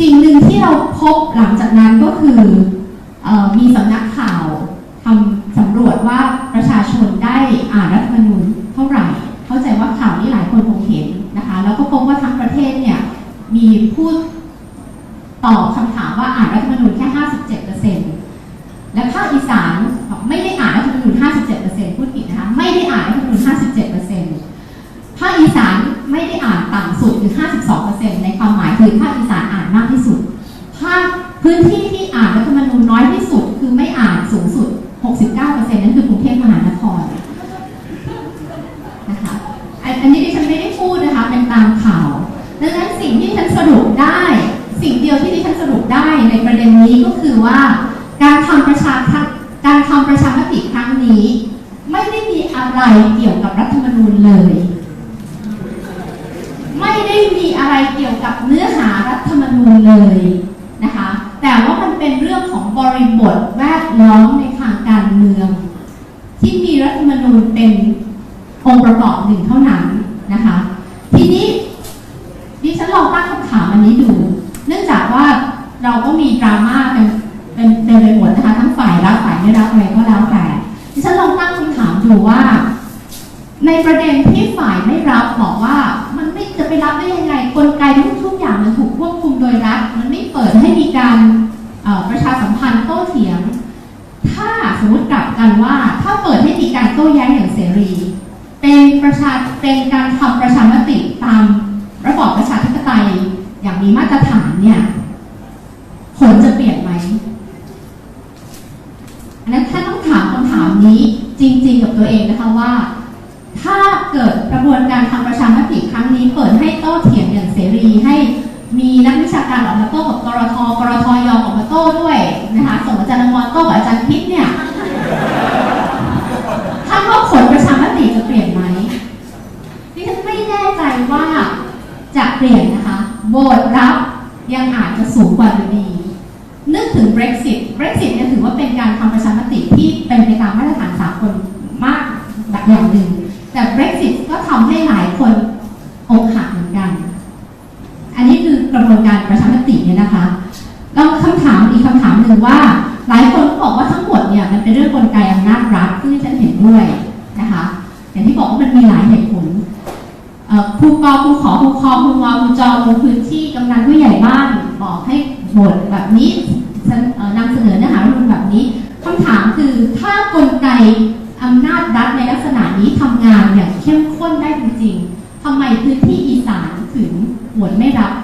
สิ่งหนึ่งที่เราพบหลังจากนั้นก็คือออมีสำนักข่าวทำสำรวจว่าประชาชนได้อ่านรัฐธรรมนูญเท่าไหร่ เข้าใจว่าข่าวนี้หลายคนคงเห็นนะคะ แล้วก็พบว่าทั้งประเทศเนี่ยมีผู้ตอบคำถามว่าอ่านรัฐธรรมนูญแค่ 57%และภาคอีสานบอกไม่ได้อ่านรัฐธรรมนูญ 57%พูดผิดนะคะ ไม่ได้อ่านรัฐธรรมนูญ 57%ภาคอีสานไม่ได้อ่านต่ำสุดคือ 52%ใน คือภาคอีสานอ่านมากที่สุด ภาคพื้นที่ที่อ่านรัฐธรรมนูญน้อยที่สุด คือไม่อ่านสูงสุด 69%นั่นคือกรุงเทพมหานครนะคะ อันนี้ดิฉันไม่ได้พูดนะคะ เป็นตามข่าว ดังนั้นสิ่งที่ดิฉันสรุปได้ สิ่งเดียวที่ดิฉันสรุปได้ในประเด็นนี้ก็คือว่า การทำประชาการทำประชามติครั้งนี้ ไม่ได้มีอะไรเกี่ยวกับรัฐธรรมนูญเลย ไม่ได้มีอะไรเกี่ยวกับเนื้อหารัฐธรรมนูญเลยนะคะ แต่ว่ามันเป็นเรื่องของบริบทแวดล้อมในทางการเมือง ที่มีรัฐธรรมนูญเป็นองค์ประกอบหนึ่งเท่านั้นนะคะ ทีนี้ดิฉันลองตั้งคำถามอันนี้ดู เนื่องจากว่าเราก็มีดราม่าเป็นเป็นเต็มไปหมดนะคะทั้งฝ่ายรับฝ่ายไม่รับอะไรก็แล้วแต่ดิฉันลองตั้งคำถามดูว่า ในประเด็นที่ฝ่ายไม่รับบอกว่ามัน จะไปรับได้ยังไงกลไกทุกทุกอย่างมันถูกควบคุมโดยรัฐมันไม่เปิดให้มีการประชาสัมพันธ์โต้เถียง ถ้าสมมติกลับกันว่า ถ้าเปิดให้มีการโต้แย้งอย่างเสรี เป็นประชาเป็นการทำประชามติตามระบอบประชาธิปไตยอย่างมีมาตรฐานเนี่ยผลจะเปลี่ยนไหมอันนั้นถ้าต้องถามคำถามนี้จริง ๆ กับตัวเองนะคะว่า ถ้าเกิดกระบวนการทำประชามติครั้งนี้เปิดให้โต้เถียงอย่างเสรีให้มีนักวิชาการออกมาโต้กับกรทกรทยอมออกมาโต้ด้วยนะคะส่งอาจารย์นมรโต้กับอาจารย์พิษเนี่ยถ้าว่าผลประชามติจะเปลี่ยนไหมดิฉันไม่แน่ใจว่าจะเปลี่ยนนะคะโหวตรับยังอาจจะสูงกว่าอยู่ดีนึกถึง Brexit Brexit เนี่ยถือว่าเป็นการทำประชามติที่เป็นไปตามมาตรฐานสากลมากแบบอย่างหนึ่ง แต่ Brexit ก็ทำให้หลายคนอกหักเหมือนกัน อันนี้คือกระบวนการประชามติเนี่ยนะคะแล้วคำถามอีกคำถามหนึ่งว่า หลายคนก็บอกว่าทั้งหมดเนี่ยมันเป็นเรื่องกลไกอำนาจรัฐซึ่งฉันเห็นด้วยนะคะ อย่างที่บอกว่ามันมีหลายเหตุผลเอ่อครูกอครูขอครูคอครูวาครูจอลงพื้นที่กำนันผู้ใหญ่บ้านบอกให้โหวตแบบนี้นำเสนอเนื้อหารัฐมนูญแบบนี้คำถามคือถ้ากลไกอำนาจรัฐในลักษ นี้ทำงานอย่างเข้มข้นได้จริงๆทำไมพื้นที่อีสานถึงหวตไม่รับ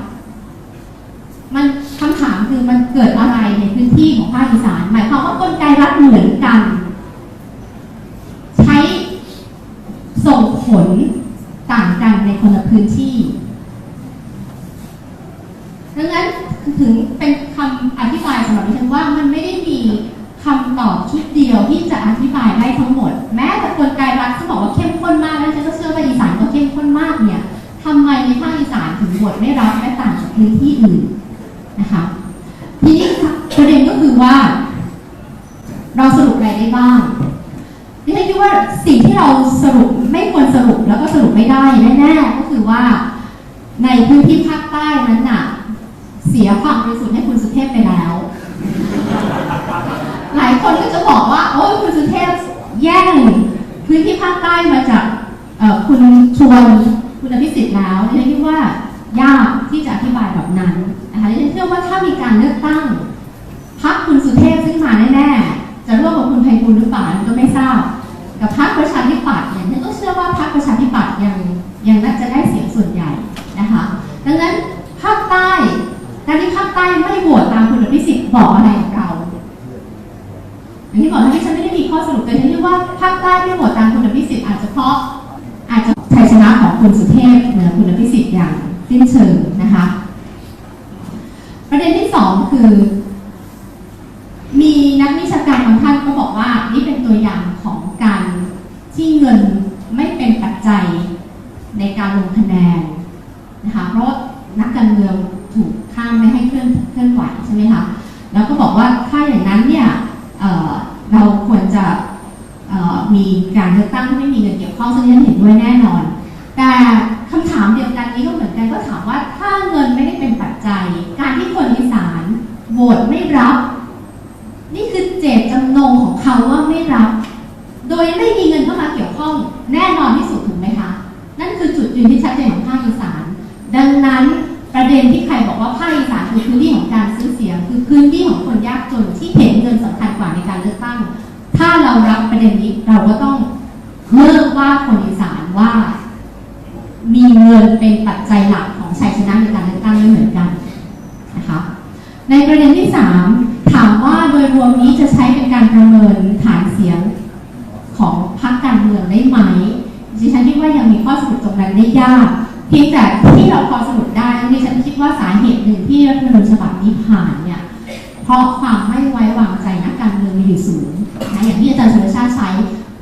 มันคำถามคือมันเกิดอะไรในพื้นที่ของภาคอีสาน หมายความว่ากลไกรัฐเหมือนกัน ใช้ส่งผลต่างกันในคนละพื้นที่ดังนั้นถึงเป็นคำอธิบายสำหรับดิฉันว่ามันไม่ได้มี คำตอบชุดเดียวที่จะอธิบายได้ทั้งหมด แม้แต่กลไกรัฐที่บอกว่าเข้มข้นมากแล้วฉันก็เชื่อว่าอีสานก็เข้มข้นมากเนี่ยทำไมในภาคอีสานถึงบทไม่รับและต่างจากพื้นที่อื่นนะคะทีนี้ประเด็นก็คือว่า เราสรุปอะไรได้บ้างดิฉันคิดว่าสิ่งที่เราสรุปไม่ควรสรุปแล้วก็สรุปไม่ได้แน่ๆก็คือว่า ในพื้นที่ภาคใต้นั้นน่ะ เสียความบริสุทธิ์ให้คุณสุเทพไปแล้ว หลายคนก็ จะบอกว่าโอ้ยคุณสุเทพแย่งพื้นที่ภาคใต้มาจากคุณชวนคุณอภิสิทธิ์แล้วดิฉันคิดว่ายากที่จะอธิบายแบบนั้นนะคะดิฉันเชื่อว่าถ้ามีการเลือกตั้งพักคุณสุเทพซึ่งมาแน่ๆจะร่วมกับคุณไพบูลหรือเปล่าก็ไม่ทราบกับพรรคประชาธิปัตย์เนี่ยฉันก็เชื่อว่าพรรคประชาธิปัตย์ยังยังน่าจะได้เสียงส่วนใหญ่นะคะดังนั้นภาคใต้การที่ภาคใต้ไม่โหวตตามคุณอภิสิทธิ์บอกอะไร กับเราอย่างที่บอกนะที่ฉันไม่ได้มีข้อสรุปแต่ฉันคิดว่าภาคใต้ไม่โหวตตามคุณอภิสิทธิ์อาจจะเพราะอาจจะชัยชนะของคุณสุเทพเหนือคุณอภิสิทธิ์อย่างสิ้นเชิงนะคะ ประเด็นที่สองคือ มีนักวิชาการบางท่านก็บอกว่า นี่เป็นตัวอย่างของการที่เงินไม่เป็นปัจจัยในการลงคะแนนนะคะเพราะนักการเมืองถูกข้ามไม่ให้เคลื่อนเคลื่อนไหวใช่ไหมคะแล้วก็บอกว่าถ้าอย่างนั้นเนี่ยเอ่อเราควรจะเอ่อมี การเลือกตั้งที่ไม่มีเงินเกี่ยวข้องซึ่งฉันเห็นด้วยแน่นอน แต่คำถามเดียวกันนี้ก็เหมือนกันก็ถามว่าถ้าเงินไม่ได้เป็นปัจจัย การที่คนอีสานโหวตไม่รับ นี่คือเจตจำนงของเขาว่าไม่รับ โดยไม่มีเงินเข้ามาเกี่ยวข้อง แน่นอนที่สุดถูกไหมคะ นั่นคือจุดยืนที่ชัดเจนของภาคอีสาน ดังนั้นประเด็นที่ใครบอกว่าภาคอีสานคือพื้นที่ของการซื้อเสียง คือพื้นที่ของคนยากจนที่เห็นเงินสำคัญกว่าในการเลือกตั้ง ถ้าเรารับประเด็นนี้ เราก็ต้องเลิกว่าคนอีสานว่า มีเงินเป็นปัจจัยหลักของชัยชนะในการเลือกตั้งไม่เหมือนกันนะคะในประเด็นที่ 3 ถามว่าโดยรวมนี้จะใช้เป็นการประเมินฐานเสียงของพรรคการเมืองได้ไหมดิฉันคิดว่ายังมีข้อสรุปตรงนั้นได้ยากเพียงแต่ที่เราพอสรุปได้ดิฉันคิดว่าสาเหตุหนึ่งที่รัฐธรรมนูญฉบับนี้ผ่านเนี่ยเพราะความไม่ไว้วางใจนักการเมืองมีอยู่สูงนะอย่างที่อาจารย์สุรชาติใช้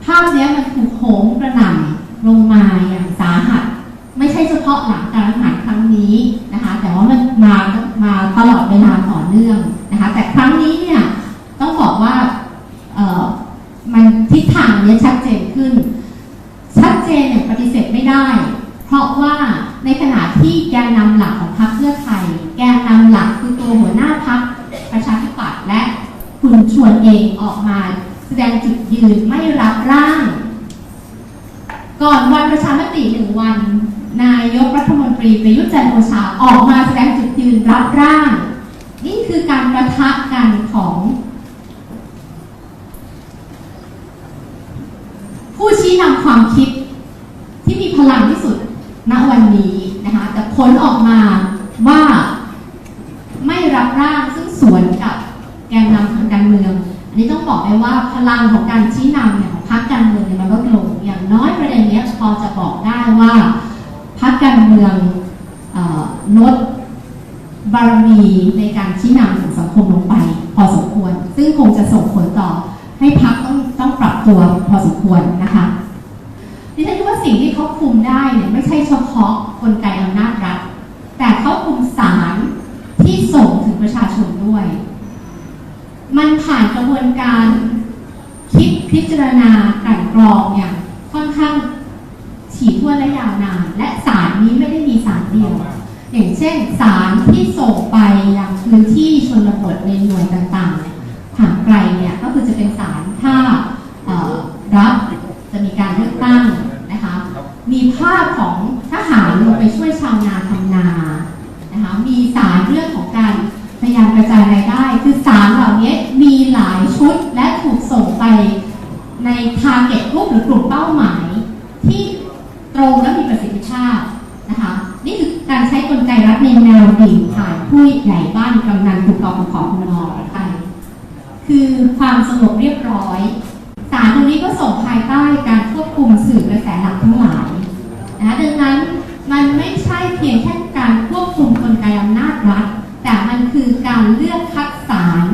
ภาพนี้มันถูกโหมกระหน่ำลงมาอย่างสาหัส ไม่ใช่เฉพาะหลังการรัฐประหารครั้งนี้นะคะ แต่ว่ามันมามาตลอดเวลาต่อเนื่องนะคะ แต่ครั้งนี้เนี่ยต้องบอกว่ามันทิศทางเนี้ยชัดเจนขึ้น ชัดเจนเนี่ยปฏิเสธไม่ได้ เพราะว่าในขณะที่แกนนำหลักของพรรคเพื่อไทย แกนนำหลักคือตัวหัวหน้าพรรคประชาธิปัตย์และคุณชวนเองออกมาแสดงจุด ยืนไม่รับร่าง ก่อนวันประชามติหนึ่งวัน นายกรัฐมนตรีประยุทธ์จันทร์โอชาออกมาแสดงจุดยืนรับร่าง นี่คือการประทะกันของ ผู้ชี้นำความคิดที่มีพลังที่สุดณวันนี้นะคะแต่ผลออกมาว่าไม่รับร่าง บอกเลยว่าพลังของการชี้นำเนี่ยของพรรคการเมืองเนี่ยมันลดลง อย่างน้อยประเด็นนี้พอจะบอกได้ว่าพรรคการเมืองลดบารมีในการชี้นำของสังคมลงไป พอสมควร ซึ่งคงจะส่งผลต่อให้พรรคต้องต้องปรับตัวพอสมควรนะคะดิฉันคิดว่าสิ่งที่เขาคุมได้เนี่ยไม่ใช่เฉพาะกลไกอำนาจรัฐ แต่เขาคุมสารที่ส่งถึงประชาชนด้วย มันผ่านกระบวนการคิดพิจารณากลั่นกรองอย่างค่อนข้างถี่ถ้วนและยาวนาน และสารนี้ไม่ได้มีสารเดียว อย่างเช่น สารที่ส่งไปยังพื้นที่ชนบทในหน่วยต่างๆเนี่ยห่างไกลเนี่ยก็คือจะเป็นสารถ้าเอ่อรับจะมีการเลือกตั้งนะคะมีภาพของทหารลงไปช่วยชาวนาทำนานะคะมีสารเรื่องของการ พยายามกระจายรายได้ คือสารเหล่านี้มีหลายชุดและถูกส่งไปในทาร์เก็ตกลุ่มหรือกลุ่มเป้าหมาย ที่ตรงและมีประสิทธิภาพนะคะนี่คือการใช้กลไกรัฐในแนวดิ่งผ่านผู้ใหญ่บ้านกำนันผู้กองขอคุณนอไปคือความสงบเรียบร้อยสารตรงนี้ก็ส่งภายใต้การควบคุมสื่อกระแสหลักทั้งหลายนะดังนั้นมันไม่ใช่เพียงแค่การควบคุมกลไกอำนาจรัฐ การเลือกคัดสาร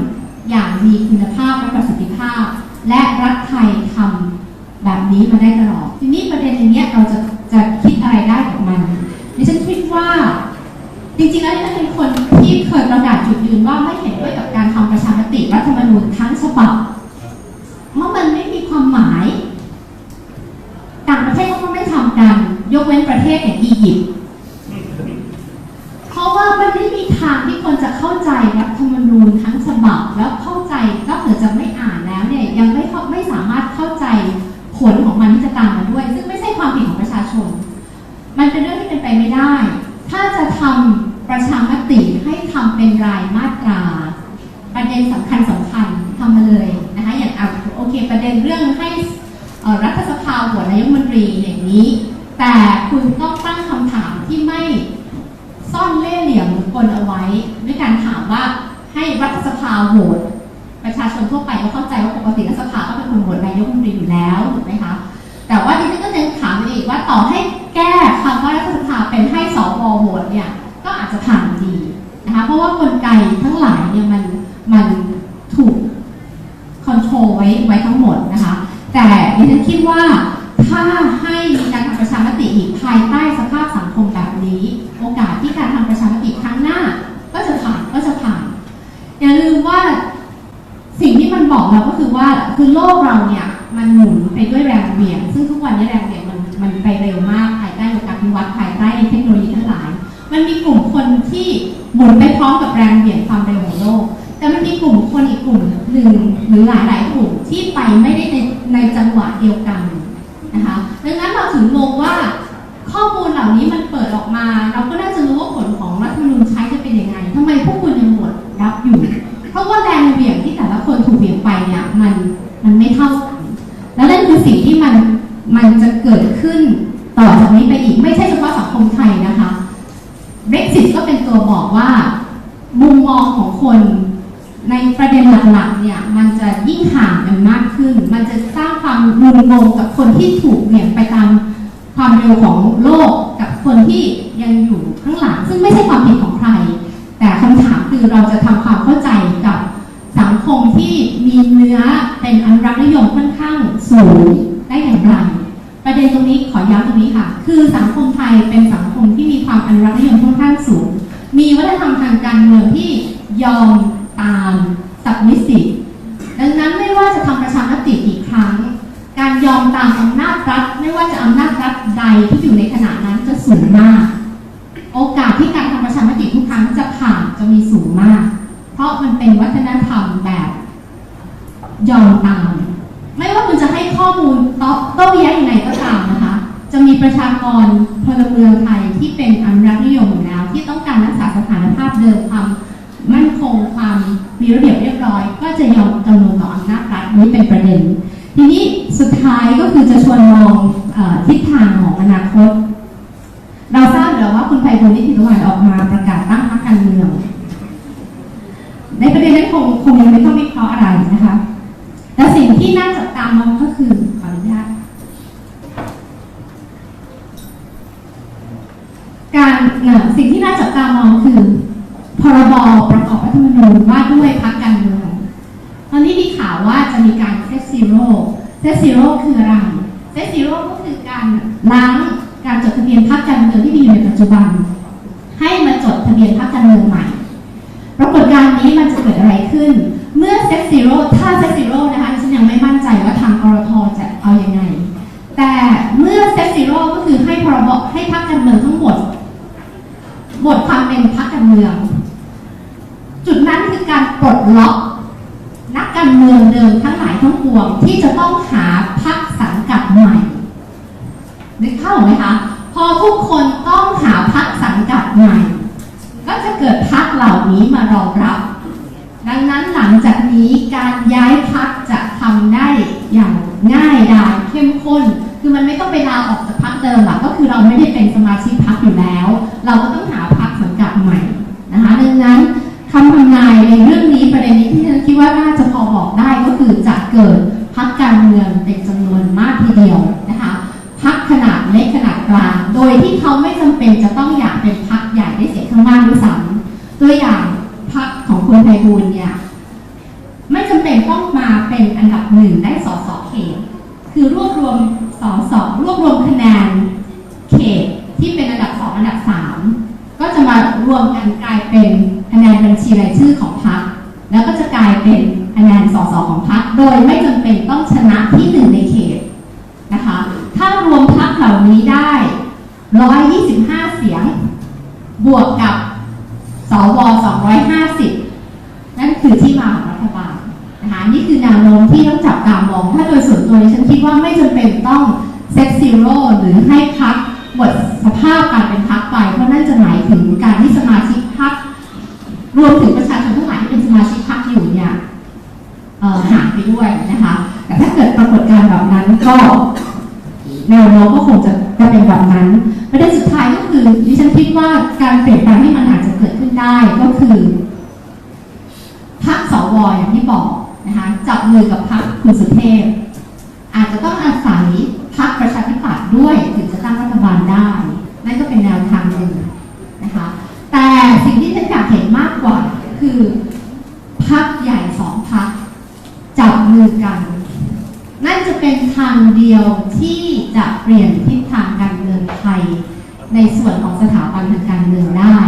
อย่างมีคุณภาพและประสิทธิภาพ และรัฐไทยทำแบบนี้มาได้ตลอด ทีนี้ประเด็นเนี้ยเราจะจะคิดอะไรได้กับมันดิฉันคิดว่าจริงๆแล้วดิฉันเป็นคนที่เคยประกาศจุดยืนว่าไม่เห็นด้วยกับการทำประชามติรัฐธรรมนูญทั้งฉบับเพราะมันไม่มีความหมายต่างประเทศเขาก็ไม่ทำกัน ยกเว้นประเทศอย่างอียิปต์เพราะว่ามันไม่มีทางที่คนจะเข้าใจ ทำประชามติให้ทำเป็นรายมาตรา ประเด็นสำคัญสำคัญทำมาเลยนะคะอย่างอะโอเค ประเด็นเรื่องให้รัฐสภาโหวตนายกมนตรีอย่างนี้ แต่คุณต้องตั้งคำถามที่ไม่ซ่อนเล่ห์เหลี่ยมหรือกลเอาไว้ด้วยการถามว่าให้รัฐสภาโหวตประชาชนทั่วไปก็เข้าใจว่าปกติรัฐสภาก็เป็นคนโหวตนายกมนตรีอยู่แล้วถูกไหมคะแต่ว่าดิฉันก็ยังถามอีกว่าต่อให้แก้คำว่ารัฐาเป็นให้สวโหวตเนี่ยก็อาจจะผ่านดีนะคะเพราะว่ากลไกทั้งหลายเนี่ยมันมันถูกคอนโทรลไว้ไว้ทั้งหมดนะคะ แต่ดิฉันคิดว่าถ้าให้มีการทำประชามติอีกภายใต้สภาพสังคมแบบนี้ โอกาสที่การทำประชามติครั้งหน้า ก็จะผ่านก็จะผ่าน อย่าลืมว่าสิ่งที่มันบอกเราก็คือว่าคือโลกเราเนี่ยมันหมุนไปด้วยแรงเหวี่ยง ซึ่งทุกวันนี้แรงเหวี่ยงมันมันไปเร็วมาก มันมีกลุ่มคนที่หมุนไปพร้อมกับแรงเหวี่ยงความเร็วของโลก แต่มันมีกลุ่มคนอีกกลุ่มหนึ่งหรือหลายหลายกลุ่มที่ไปไม่ได้ในในจังหวะเดียวกันนะคะดังนั้นเราถึงมองว่าข้อมูลเหล่านี้มันเปิดออกมา เราก็น่าจะรู้ว่าผลของรัฐธรรมนูญใช้จะเป็นยังไงทำไมพวกคุณยังหวตรับอยู่ เพราะว่าแรงเหวี่ยงที่แต่ละคนถูกเหวี่ยงไปเนี่ยมันมันไม่เท่ากัน แล้วนั่นคือสิ่งที่มันมันจะเกิดขึ้นต่อจากนี้ไปอีกไม่ใช่เฉพาะสังคมไทยนะคะ Brexit ก็เป็นตัวบอกว่า มุมมองของคนในประเด็นหลักๆเนี่ยมันจะ ยิ่งห่างกันมากขึ้น มันจะสร้างความงุนงงกับคนที่ถูกเหวี่ยงไปตามความเร็วของโลกกับคนที่ยังอยู่ข้างหลัง ซึ่งไม่ใช่ความผิดของใคร แต่คำถามคือเราจะทำความเข้าใจกับสังคมที่มีเนื้อเป็นอนุรักษ์นิยมค่อนข้างสูงได้อย่างไรประเด็นตรงนี้ขอย้ำตรงนี้ค่ะ คือสังคมไทยเป็นสังคมที่มีความอนุรักษ์นิยมค่อนข้างสูง มีวัฒนธรรมทางการเมืองที่ยอมตามสับมิสิ ว่าจะทำประชามติกี่ครั้ง การยอมตามอำนาจรัฐ ไม่ว่าจะอำนาจรัฐใดที่อยู่ในขณะนั้นจะสูงมาก โอกาสที่การทำประชามติทุกครั้งจะผ่านจะมีสูงมาก เพราะมันเป็นวัฒนธรรมแบบ ยอมตาม ไม่ว่าคุณจะให้ข้อมูลโต้โต้แย้งยังไงก็ตามนะคะ จะมีประชากรพลเมืองไทยที่เป็นอนุรักษ์นิยมอยู่แล้ว ที่ต้องการรักษาสถานภาพเดิมความมั่นคงความมีระเบียบเรียบ ร้อย ก็จะยอมจำนวนต่ออำนาจรัฐนี้เป็นประเด็น ทีนี้สุดท้ายก็คือจะชวนมองอทิศทางของอนาคต เราทราบแล้วว่าคุณไพบูลย์นิติตะวันออกมาประกาศตั้งพรรคการเมืองในประเด็นนั้นคงคงยังไม่ต้องวิเคราะห์อะไรนะคะแต่สิ่งที่น่าจะตามองก็คือขออนุญาตการเอ่อสิ่งที่น่าจับตามองคือพรบประกอบรัฐธรรมนูญว่าด้วยพรรคการเมือง ตอนนี้มีข่าวว่าจะมีการเซตซีโร่ เซตซีโร่คืออะไรเซตซีโร่ก็คือการล้างการจดทะเบียนพรรคการเมืองที่มีอยู่ในปัจจุบัน ให้มาจดทะเบียนพรรคการเมืองใหม่ ปรากฏการณ์นี้มันจะเกิดอะไรขึ้น เมื่อเซตซีโร่ถ้าเซตซีโร่นะคะฉันยังไม่มั่นใจว่าทางกรทจะเอาอยัางไง แต่เมื่อเซตซีโร่ก็คือให้พรบให้พรรคการเมืองทั้งหมดหมดความเป็นพรรคการเมือง จุดนั้นคือการปลดล็อก นักการเมืองเดิมทั้งหลายทั้งปวงที่จะต้องหาพรรคสังกัดใหม่นึกเข้าไหมคะพอทุกคนต้องหาพรรคสังกัดใหม่ ก็จะเกิดพรรคเหล่านี้มารองรับ ดังนั้นหลังจากนี้การย้ายพรรคจะทำได้อย่างง่ายดายเข้มข้น คือมันไม่ต้องไปลาออกจากพรรคเดิมหรอกก็คือเราไม่ได้เป็นสมาชิกพรรคอยู่แล้ว เราก็ต้องหาพรรคสังกัดใหม่นะคะดังนั้น คำทำนายในเรื่องนี้ประเด็นนี้ที่ฉันคิดว่าน่าจะพอบอกได้ก็คือจะเกิดพรรคการเมืองเป็นจำนวนมากทีเดียวนะคะพักขนาดเล็กขนาดกลาง โดยที่เขาไม่จำเป็นจะต้องอยากเป็นพักใหญ่ได้เสียงข้างมากด้วยซ้ำตัวอย่างพักของคุณไพบูลเนี่ยไม่จำเป็นต้องมาเป็นอันดับหนึ่งได้สอสอเขตคือรวบรวมสอสอรวบรวมคะแนนเขตที่เป็นอันดับสองอันดับสามก็จะมารวมกัน ชีรายชื่อของพรรคแล้วก็จะกลายเป็นคะแนนสสของพรรคโดยไม่จำเป็นต้องชนะที่หนึ่งในเขตนะคะถ้ารวมพักเหล่านี้ได้ 125 เสียง บวกกับสว250 นั่นคือที่มาของรัฐบาลนะคะนี่คือแนวโน้มที่ต้องจับตามอง ถ้าโดยส่วนตัวฉันคิดว่าไม่จำเป็นต้องเซ็ตซีโร่หรือให้พักหมดสภาพการเป็นพักไป เพราะนั่นจะหมายถึงการที่สมาชิกพัก รวมถึงประชาชนทั้งหลายที่เป็นสมาชิกพักอยู่เนี่ยหายไปด้วยนะคะ แต่ถ้าเกิดปรากฏการณ์แบบนั้นก็แนวโน้มก็คงจะจะเป็นแบบนั้นประเด็นสุดท้ายก็คือดิฉันคิดว่าการเปลี่ยนแปลงที่มันอาจจะเกิดขึ้นได้ก็คือพรรคสวอย่างที่บอกนะคะจับมือกับพรรคคุณสุเทพ อาจจะต้องอาศัยพรรคประชาธิปัตย์ด้วยถึงจะตั้งรัฐบาลได้ นั่นก็เป็นแนวทางหนึ่งนะคะ แต่สิ่งที่ฉันอยากเห็นมากกว่าคือพรรคใหญ่สองพรรค จับมือกัน นั่นจะเป็นทา งเดียวที่จะเปลี่ยนทิศทางการเมืองไทย ในส่วนของสถาบันทางการเมืองได้